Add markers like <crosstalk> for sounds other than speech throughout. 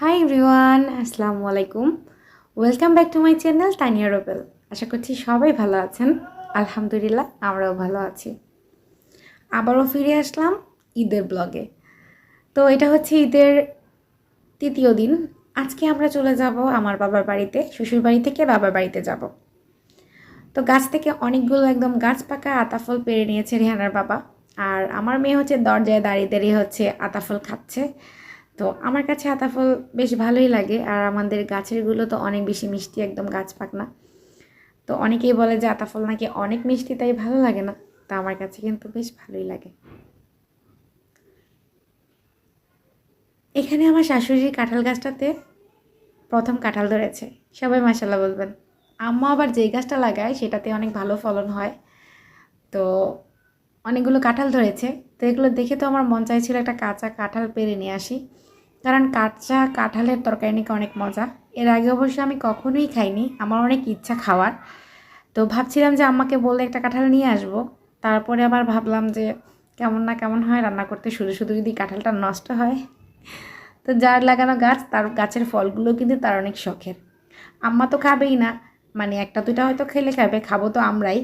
High everyone আসসালামু আলাইকুম। Welcome back to my channel Tania Robel আশা করছি সবাই ভালো আছেন। আলহামদুলিল্লাহ, আমরাও ভালো আছি। আবারও ফিরে আসলাম ঈদের ব্লগে। তো এটা হচ্ছে ঈদের তৃতীয় দিন। আজকে আমরা চলে যাব আমার বাবার বাড়িতে, শ্বশুর বাড়ি থেকে বাবার বাড়িতে যাব। তো গাছ থেকে অনেকগুলো একদম গাছ পাকা আতাফল পেরে নিয়েছে রেহানার বাবা। আর আমার মেয়ে হচ্ছে দরজায় দাঁড়িয়ে দাঁড়িয়ে হচ্ছে আতাফল খাচ্ছে। তো আমার কাছে আতাফল বেশ ভালোই লাগে আর আমাদের গাছেরগুলো তো অনেক বেশি মিষ্টি একদম গাছ পাকনা। তো অনেকেই বলে যে আতাফল নাকি অনেক মিষ্টি, তাই ভালো লাগে না। তা আমার কাছে কিন্তু বেশ ভালোই লাগে। এখানে আমার শাশুড়ির কাঁঠাল গাছটাতে প্রথম কাঁঠাল ধরেছে। সবাই মাসাল্লাহ বলবেন। আম্মা আবার যেই গাছটা লাগায় সেটাতে অনেক ভালো ফলন হয়। তো অনেকগুলো কাঁঠাল ধরেছে। তো এগুলো দেখে তো আমার মন চাইছিল একটা কাঁচা কাঁঠাল পেরে নিয়ে আসি। কারণ কাঁচা কাঁঠালের তরকারি নাকি অনেক মজা। এর আগে অবশ্য আমি কখনোই খাইনি, আমার অনেক ইচ্ছা খাওয়ার। তো ভাবছিলাম যে আম্মাকে বললে একটা কাঁঠাল নিয়ে আসব। তারপরে আবার ভাবলাম যে কেমন না কেমন হয় রান্না করতে, শুধু শুধু যদি কাঁঠালটা নষ্ট হয়। তো যার লাগানো গাছ, তার গাছের ফলগুলো কিন্তু তার অনেক শখের। আম্মা তো খাবেই না মানে একটা দুইটা হয়তো খেলে খাবে, খাব তো আমরাই।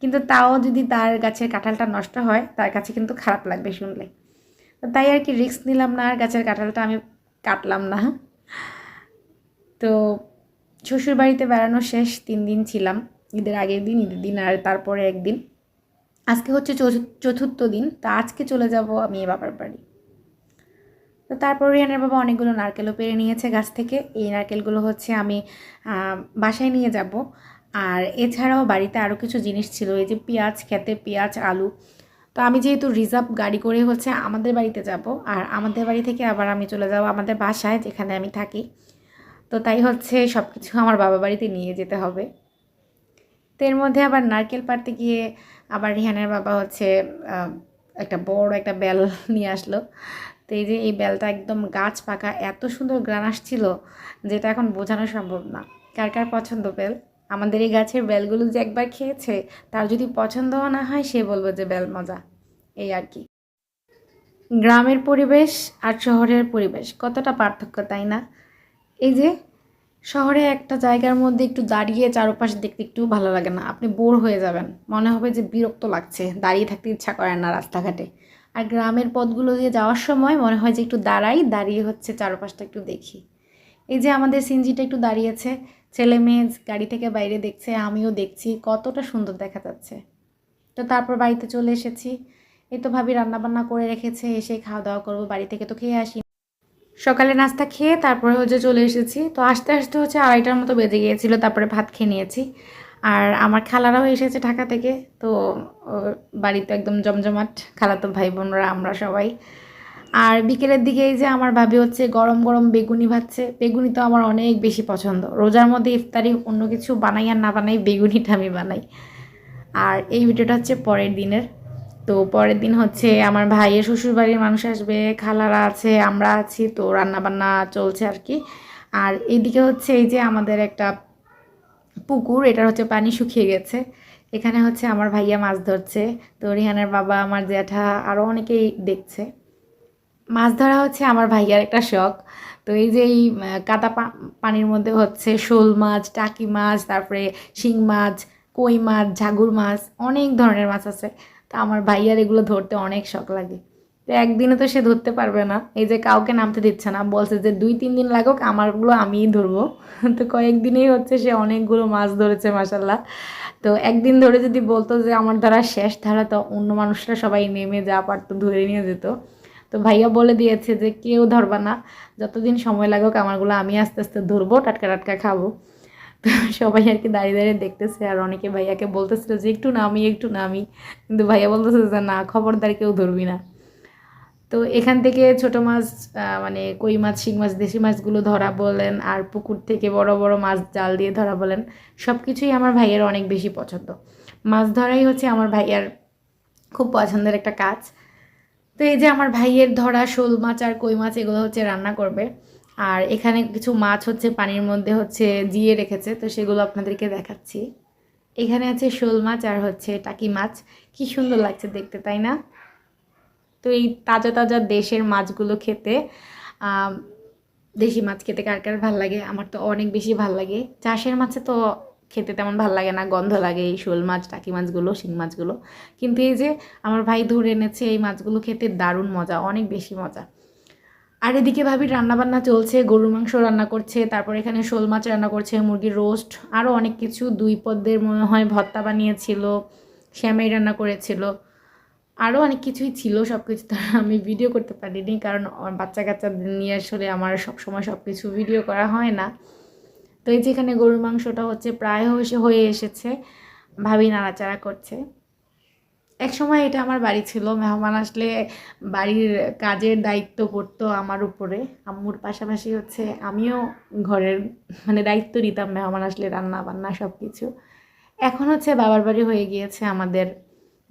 কিন্তু তাও যদি তার গাছের কাঁঠালটা নষ্ট হয়, তার কাছে কিন্তু খারাপ লাগবে শুনলে। তাই আর কি রিস্ক নিলাম না, আর গাছের কাঁঠালটা আমি কাটলাম না। তো শ্বশুর বাড়িতে বেড়ানো শেষ তিন দিন ছিলাম, ঈদের আগের দিন, ঈদের দিন, আর তারপরে একদিন। আজকে হচ্ছে চতুর্থ দিন, তা আজকে চলে যাব আমি এ বাবার বাড়ি। তো তারপর রিয়ানের বাবা অনেকগুলো নারকেলও পেরে নিয়েছে গাছ থেকে। এই নারকেলগুলো হচ্ছে আমি বাসায় নিয়ে যাব। আর এছাড়াও বাড়িতে আরও কিছু জিনিস ছিল, এই যে পেঁয়াজ, খেতে পেঁয়াজ, আলু তো আমি যেহেতু রিজার্ভ গাড়ি করে হচ্ছে আমাদের বাড়িতে যাব, আর আমাদের বাড়ি থেকে আবার আমি চলে যাব আমাদের বাসায় যেখানে আমি থাকি। তো তাই হচ্ছে সব কিছু আমার বাবা বাড়িতে নিয়ে যেতে হবে। তো এর মধ্যে আবার নারকেল পাড়তে গিয়ে আবার রিহানের বাবা হচ্ছে একটা বড় একটা বেল <laughs> নিয়ে আসলো। তো এই যে এই বেলটা একদম গাছ পাকা, এত সুন্দর গ্রান আসছিল যেটা এখন বোঝানো সম্ভব না। কার কার পছন্দ বেল আমাদের এই গাছের বেলগুলো যে একবার খেয়েছে, তার যদি পছন্দও না হয়, সে বলব যে বেল মজা। এই আর কি। গ্রামের পরিবেশ আর শহরের পরিবেশ, কতটা পার্থক্য, তাই না? এই যে, শহরে একটা জায়গার মধ্যে একটু দাঁড়িয়ে চারপাশ দেখতে একটু ভালো লাগে না। আপনি বোর হয়ে যাবেন। মনে হবে যে বিরক্ত লাগছে। দাঁড়িয়ে থাকতে ইচ্ছা করে না রাস্তাঘাটে। আর গ্রামের পথগুলো দিয়ে যাওয়ার সময় মনে হয় যে একটু দাঁড়াই, দাঁড়িয়ে হচ্ছে চারপাশটা একটু দেখি। এই যে আমাদের সিনজিটা একটু দাঁড়িয়েছে। ছেলে মেয়ে গাড়ি থেকে বাইরে দেখছে, আমিও দেখছি, কতটা সুন্দর দেখা যাচ্ছে। তো তারপর বাড়িতে চলে এসেছি। এই তো ভাবি রান্নাবান্না করে রেখেছে, এসে খাওয়া দাওয়া করব, বাড়ি থেকে তো খেয়ে আসি। সকালে নাস্তা খেয়ে তারপরে হচ্ছে চলে এসেছি। তো আস্তে আস্তে হচ্ছে আড়াইটার মতো বেজে গিয়েছিল, তারপরে ভাত খেয়ে নিয়েছি। আর আমার খালারাও এসেছে ঢাকা থেকে, তো বাড়িতে একদম জমজমাট খালাতো ভাই বোনরা, আমরা সবাই। আর বিকেলের দিকে এই যে আমার ভাবি হচ্ছে গরম গরম বেগুনি ভাজছে, বেগুনি তো আমার অনেক বেশি পছন্দ। রোজার মধ্যে ইফতারি অন্য কিছু বানাই আর না বানাই বেগুনিটা আমি বানাই। আর এই ভিডিওটা হচ্ছে পরের দিনের। তো পরের দিন হচ্ছে আমার ভাইয়ের শ্বশুরবাড়ির মানুষ আসবে, খালারা আছে, আমরা আছি, তো রান্না বান্না চলছে আর কি। আর এইদিকে হচ্ছে এই যে আমাদের একটা পুকুর, এটার হচ্ছে পানি শুকিয়ে গেছে। এখানে হচ্ছে আমার ভাইয়া মাছ ধরছে। তো রিহানের বাবা, আমার জ্যাঠা আরও অনেকেই দেখছে। মাছ ধরা হচ্ছে আমার ভাইয়ার একটা শখ। তো এই যে এই কাদা পানির মধ্যে হচ্ছে শোল মাছ, টাকি মাছ, তারপরে শিং মাছ, কই মাছ, ঝাগুর মাছ, অনেক ধরনের মাছ আছে। তো আমার ভাইয়ার এগুলো ধরতে অনেক শখ লাগে। তো একদিনে তো সে ধরতে পারবে না। এই যে কাউকে নামতে দিচ্ছে না, বলছে যে দুই, তিন দিন লাগুক, আমারগুলো আমিই ধরবো। <laughs> তো কয়েকদিনেই হচ্ছে সে অনেকগুলো মাছ ধরেছে মাসাল্লাহ তো একদিন ধরে যদি বলতো যে আমার দ্বারা শেষ ধারা তো অন্য মানুষরা সবাই নেমে যা পারতো ধরে নিয়ে যেত। তো ভাইয়া বলে দিয়েছে যে কেউ ধরবা না, যতদিন সময় লাগুক আমারগুলো আমি আস্তে আস্তে ধরবো, টাটকা টাটকা খাব। তো সবাই আর কি দাঁড়িয়ে দাঁড়িয়ে দেখতেছে আর অনেকে ভাইয়াকে বলতেছিল যে একটু নামি একটু নামি। কিন্তু ভাইয়া বলতেছে যে না, খবরদার কেউ ধরবি না। তো এখান থেকে ছোট মাছ মানে কই মাছ, শিং মাছ, দেশি মাছগুলো ধরা বলেন আর পুকুর থেকে বড় বড় মাছ, জাল দিয়ে ধরা বলেন সব কিছুই আমার ভাইয়ের অনেক বেশি পছন্দ। মাছ ধরাই হচ্ছে আমার ভাইয়ার খুব পছন্দের একটা কাজ। তো এই যে আমার ভাইয়ের ধরা, শোল মাছ আর কই মাছ, এগুলো হচ্ছে রান্না করবে। আর এখানে কিছু মাছ হচ্ছে, পানির মধ্যে হচ্ছে জিয়ে রেখেছে, তো সেগুলো আপনাদেরকে দেখাচ্ছি। এখানে আছে শোল মাছ আর হচ্ছে টাকি মাছ। কি সুন্দর লাগছে দেখতে, তাই না? তো এই তাজা তাজা দেশের মাছগুলো খেতে দেশি মাছ খেতে কার কার ভালো লাগে? আমার তো অনেক বেশি ভালো লাগে। চাষের মাছে তো খেতে তেমন ভালো লাগে না, গন্ধ লাগে এই শোল মাছ, টাকি মাছগুলো, শিং মাছগুলো। কিন্তু এই যে আমার ভাই ধরে এনেছে এই মাছগুলো খেতে দারুণ মজা, অনেক বেশি মজা। আর এদিকে ভাবি রান্নাবান্না চলছে, গরুর মাংস রান্না করছে, তারপর এখানে শোল মাছ রান্না করছে, মুরগির রোস্ট আরও অনেক কিছু। দুই পদ্মের মনে হয় ভত্তা বানিয়েছিল, শ্যামাই রান্না করেছিল। আরও অনেক কিছুই ছিল সব কিছু তো আমি ভিডিও করতে পারিনি, কারণ বাচ্চা কাচ্চা নিয়ে আসলে আমার সব সময় সব কিছু ভিডিও করা হয় না। তো এই যেখানে গরুর মাংসটা হচ্ছে প্রায় হয়ে- এসেছে, ভাবি নাড়াচাড়া করছে। এক সময় এটা আমার বাড়ি ছিল, মেহমান আসলে বাড়ির কাজের দায়িত্ব পড়তো আমার উপরে। আম্মুর পাশাপাশি হচ্ছে আমিও ঘরের মানে দায়িত্ব নিতাম মেহমান আসলে রান্না বান্না সব কিছু এখন হচ্ছে বাবার বাড়ি হয়ে গিয়েছে আমাদের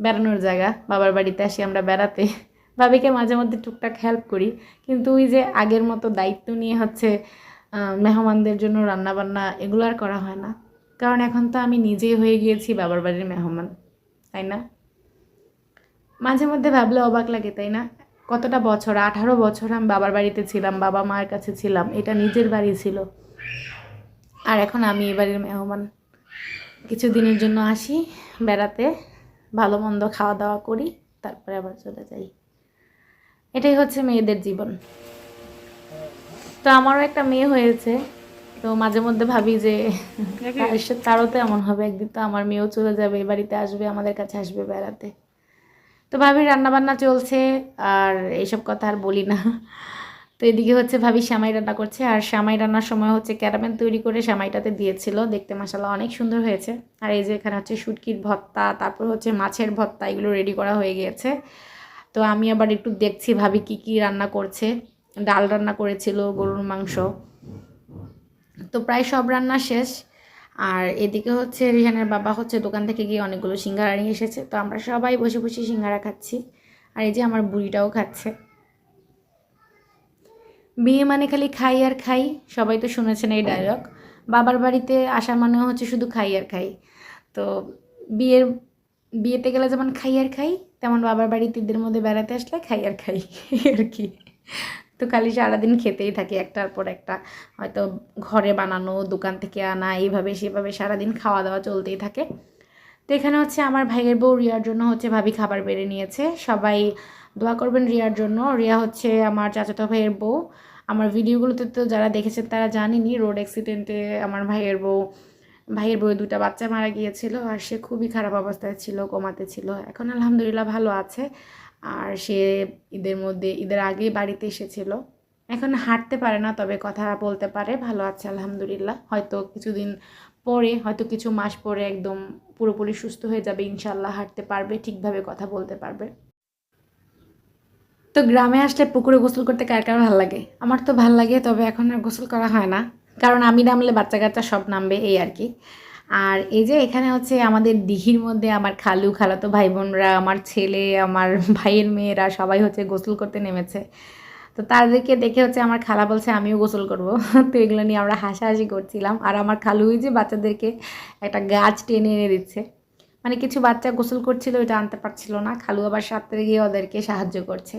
বেড়ানোর জায়গা। বাবার বাড়িতে আসি আমরা বেড়াতে। ভাবিকে মাঝে মধ্যে টুকটাক হেল্প করি। কিন্তু ওই যে আগের মতো দায়িত্ব নিয়ে হচ্ছে মেহমানদের জন্য রান্না বান্না এগুলো আর করা হয় না। কারণ এখন তো আমি নিজেই হয়ে গিয়েছি বাবার বাড়ির মেহমান, তাই না? মাঝে মধ্যে ভাবলে অবাক লাগে, তাই না? কতটা বছর, আঠারো বছর আমি বাবার বাড়িতে ছিলাম, বাবা মায়ের কাছে ছিলাম, এটা নিজের বাড়ি ছিল। আর এখন আমি এ বাড়ির মেহমান। কিছু দিনের জন্য আসি, বেড়াতে, ভালো মন্দ খাওয়া দাওয়া করি, তারপরে আবার চলে যাই। এটাই হচ্ছে মেয়েদের জীবন। তো আমারও একটা মেয়ে হয়েছে। তো মাঝে মধ্যে ভাবি যে তারও তো এমন হবে একদিন তো আমার মেয়েও চলে যাবে এই বাড়িতে আসবে আমাদের কাছে আসবে বেড়াতে। তো ভাবি রান্নাবান্না চলছে আর এইসব কথা আর বলি না। তো এদিকে হচ্ছে ভাবি শ্যামাই রান্না করছে আর শ্যামাই রান্নার সময় হচ্ছে ক্যারামেল তৈরি করে শ্যামাইটাতে দিয়েছিল। দেখতে মশালা অনেক সুন্দর হয়েছে। আর এই যে এখানে হচ্ছে শুটকির ভর্তা তারপর হচ্ছে মাছের ভর্তা এগুলো রেডি করা হয়ে গিয়েছে। তো আমি আবার একটু দেখছি ভাবি কি কি রান্না করছে। ডাল রান্না করেছিল, গরুর মাংস। তো প্রায় সব রান্না শেষ। আর এদিকে হচ্ছে রিহানের বাবা হচ্ছে দোকান থেকে গিয়ে অনেকগুলো সিঙ্গারা নিয়ে এসেছে। তো আমরা সবাই বসে বসে সিঙ্গারা খাচ্ছি। আর এই যে আমার বুড়িটাও খাচ্ছে। বিয়ে মানে খালি খাই আর খাই, সবাই তো শুনেছেন এই ডায়লগ বাবার বাড়িতে আসা মানে হচ্ছে শুধু খাই আর খাই। তো বিয়ের, বিয়েতে গেলে যেমন খাই আর খাই, তেমন বাবার বাড়িতে মধ্যে বেড়াতে আসলে খাই আর খাই আর কি। তো খালি সারাদিন খেতেই থাকি একটার পর একটা। হয়তো ঘরে বানানো, দোকান থেকে আনা, এইভাবে সেভাবে সারাদিন খাওয়া দাওয়া চলতেই থাকে। তো এখানে হচ্ছে আমার ভাইয়ের বউ রিয়ার জন্য হচ্ছে ভাবি খাবার বেড়ে নিয়েছে। সবাই দোয়া করবেন রিয়ার জন্য। রিয়া হচ্ছে আমার চাচাতো ভাইয়ের বউ। আমার ভিডিওগুলোতে তো যারা দেখেছেন তারা জানেনি রোড অ্যাক্সিডেন্টে আমার ভাইয়ের বউ ভাইয়ের বউ দুটা বাচ্চা মারা গিয়েছিল আর সে খুবই খারাপ অবস্থায় ছিল, কমাতে ছিল। এখন আলহামদুলিল্লাহ ভালো আছে। আর সে ঈদের মধ্যে, ঈদের আগেই বাড়িতে এসেছিল। এখন হাঁটতে পারে না, তবে কথা বলতে পারে, ভালো আছে, আলহামদুলিল্লাহ। হয়তো কিছুদিন পরে, হয়তো কিছু মাস পরে একদম পুরোপুরি সুস্থ হয়ে যাবে ইনশাল্লাহ হাঁটতে পারবে, ঠিকভাবে কথা বলতে পারবে। তো গ্রামে আসলে পুকুরে গোসল করতে কার কার ভালো লাগে? আমার তো ভালো লাগে, তবে এখন আর গোসল করা হয় না। কারণ আমি নামলে বাচ্চা কাচ্চা সব নামবে, এই আর কি। আর এই যে এখানে হচ্ছে আমাদের দিঘির মধ্যে আমার খালু, খালাতো ভাই বোনরা আমার ছেলে, আমার ভাইয়ের মেয়েরা সবাই হচ্ছে গোসল করতে নেমেছে। তো তাদেরকে দেখে হচ্ছে আমার খালা বলছে, আমিও গোসল করব। <laughs> তো এগুলো নিয়ে আমরা হাসাহাসি করছিলাম। আর আমার খালুই যে বাচ্চাদেরকে একটা গাছ টেনে এনে দিচ্ছে। মানে কিছু বাচ্চা গোসল করছিল, এটা আনতে পারছিল না। খালু আবার সাথে গিয়ে ওদেরকে সাহায্য করছে।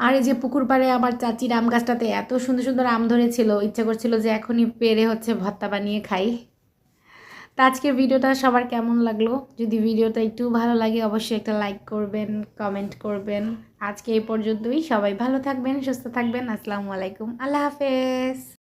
আর এই যে পুকুর পাড়ে আমার চাচির আম গাছটাতে এত সুন্দর সুন্দর আম ধরেছিল, ইচ্ছা করছিল যে এখনই পেরে হচ্ছে ভর্তা বানিয়ে খাই। তো আজকের ভিডিওটা সবার কেমন লাগল? যদি ভিডিওটা একটু ভালো লাগে, অবশ্যই একটা লাইক করবেন কমেন্ট করবেন। আজকে এই পর্যন্তই। সবাই ভালো থাকবেন, সুস্থ থাকবেন। আসসালামু আলাইকুম। আল্লাহ হাফেজ।